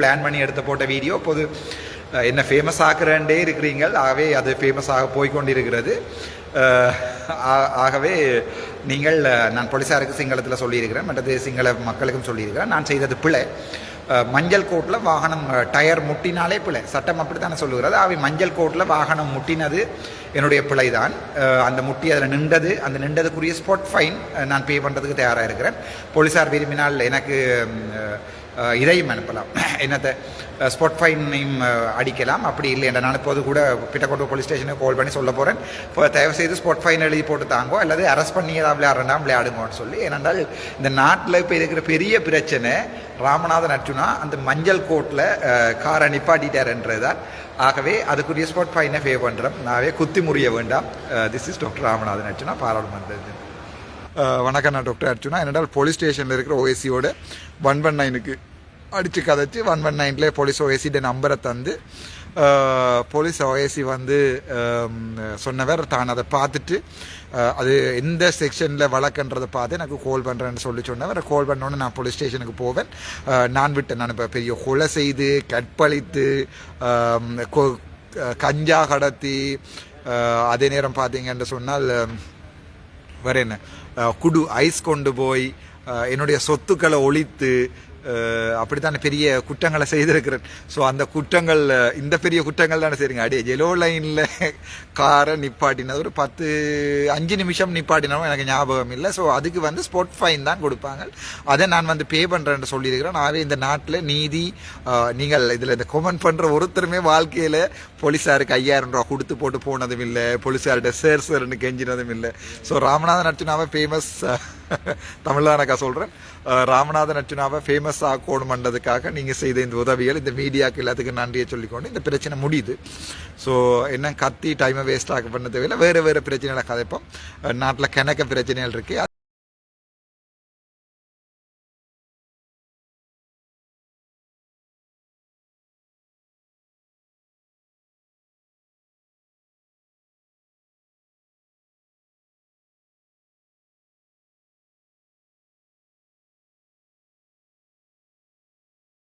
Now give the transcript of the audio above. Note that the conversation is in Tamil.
பிளான் பண்ணி எடுத்து போட்ட வீடியோ பொது என்ன ஃபேமஸ் ஆக்குறேன்டே இருக்கிறீங்கள். ஆகவே அது ஃபேமஸ் ஆக போய்க்கொண்டிருக்கிறது. ஆ- ஆகவே நீங்கள் நான் போலீஸாருக்கு சிங்களத்தில் சொல்லியிருக்கிறேன் மற்றது சிங்கள மக்களுக்கும் சொல்லியிருக்கிறேன். நான் செய்தது பிழை. மஞ்சள் கோட்டில் வாகனம் டயர் முட்டினாலே பிழை. சட்டம் அப்படித்தானே சொல்லுகிறது. ஆகவே மஞ்சள் கோட்டில் வாகனம் முட்டினது என்னுடைய பிழை தான் அந்த முட்டி அதில் நின்றது அந்த நின்றதுக்குரிய ஸ்பாட் ஃபைன் நான் பே பண்ணுறதுக்கு தயாராக இருக்கிறேன். போலீஸார் விரும்பினால் எனக்கு இதையும் அனுப்பலாம். என்னத்தை ஸ்பாட் ஃபைனையும் அடிக்கலாம். அப்படி இல்லை என்ற நான் இப்போது கூட பிட்டக்கோட்டை போலீஸ் ஸ்டேஷனுக்கு கால் பண்ணி சொல்ல போகிறேன் இப்போ தயவு செய்து ஸ்பாட் ஃபைன் எழுதி போட்டு தாங்கோ அல்லது அரெஸ்ட் பண்ணி தான் விளையாடுறா விளையாடுங்கன்னு சொல்லி. ஏனென்றால் இந்த நாட்டில் இப்போ இருக்கிற பெரிய பிரச்சனை ராமநாதன் அர்ஜுனா அந்த மஞ்சள் கோட்டில் காரை நிப்பாட்டிட்டார்ன்றது ஆகவே அதுக்குரிய ஸ்பாட் ஃபைனை பே பண்ணுறோம் நாவே குத்தி முறிய வேண்டாம். This is doctor Ramanathan Arjuna பாராளுமன்ற வணக்கம் நான் டாக்டர் அர்ச்சுனா என்னடால் போலீஸ் ஸ்டேஷனில் இருக்கிற ஓஎசியோட ஒன் ஒன் நைனுக்கு அடித்து கதைச்சி ஒன் ஒன் நைன்லேயே போலீஸ் ஓஎசியோட நம்பரை தந்து போலீஸ் ஓஎசி வந்து சொன்னவர் தான் அதை பார்த்துட்டு அது எந்த செக்ஷனில் வழக்குன்றதை பார்த்து எனக்கு கால் பண்ணுறேன்னு சொல்லி சொன்னவர். கால் பண்ணோன்னே நான் போலீஸ் ஸ்டேஷனுக்கு போவேன். நான் விட்டேன். நான் இப்போ பெரிய கொலை செய்து கற்பழித்து கொ- கஞ்சா கடத்தி அதே நேரம் பார்த்தீங்கன்னு சொன்னால் வேற என்ன? குடு ஐஸ் கொண்டு போய் என்னுடைய சொத்துக்களை ஒழித்து அப்படித்தான் பெரிய குற்றங்களை செய்திருக்கிறேன். ஸோ அந்த குற்றங்கள் இந்த பெரிய குற்றங்கள் தானே செய்யுங்க அடியே ஜெலோ லைனில் காரை நிப்பாட்டினது ஒரு பத்து அஞ்சு நிமிஷம் நிப்பாட்டினாலும் எனக்கு ஞாபகம் இல்லை. ஸோ அதுக்கு வந்து ஸ்போர்ட் ஃபைன் தான் கொடுப்பாங்க. அதை நான் வந்து பே பண்ணுறேன்னு சொல்லியிருக்கிறேன். ஆகவே இந்த நாட்டில் நீதி நீங்கள் இதில் இந்த கொமெண்ட் பண்ணுற ஒருத்தருமே வாழ்க்கையில் போலீஸாருக்கு ஐயாயிரம் ரூபா கொடுத்து போட்டு போனதும் இல்லை. போலீஸார்கிட்ட சேர் சேர்னு கெஞ்சினதும் இல்லை. ஸோ ராமநாதன் அர்ஜுனாவை ஃபேமஸ் தமிழ்ல தானக்கா சொல்கிறேன் ராமநாதன் அர்ச்சுனாவை ஃபேமஸ் ஆக்கணுமன்றதுக்காக நீங்கள் செய்த இந்த உதவிகள் இந்த மீடியாக்கு எல்லாத்துக்கும் நன்றியை சொல்லிக்கொண்டு இந்த பிரச்சனை முடியுது. ஸோ என்ன கத்தி டைமை வேஸ்ட் ஆக பண்ண தேவையில்லை. வேறு வேறு பிரச்சனைகளை கதைப்போம். நாட்டில் கிணக்க பிரச்சனைகள் இருக்குது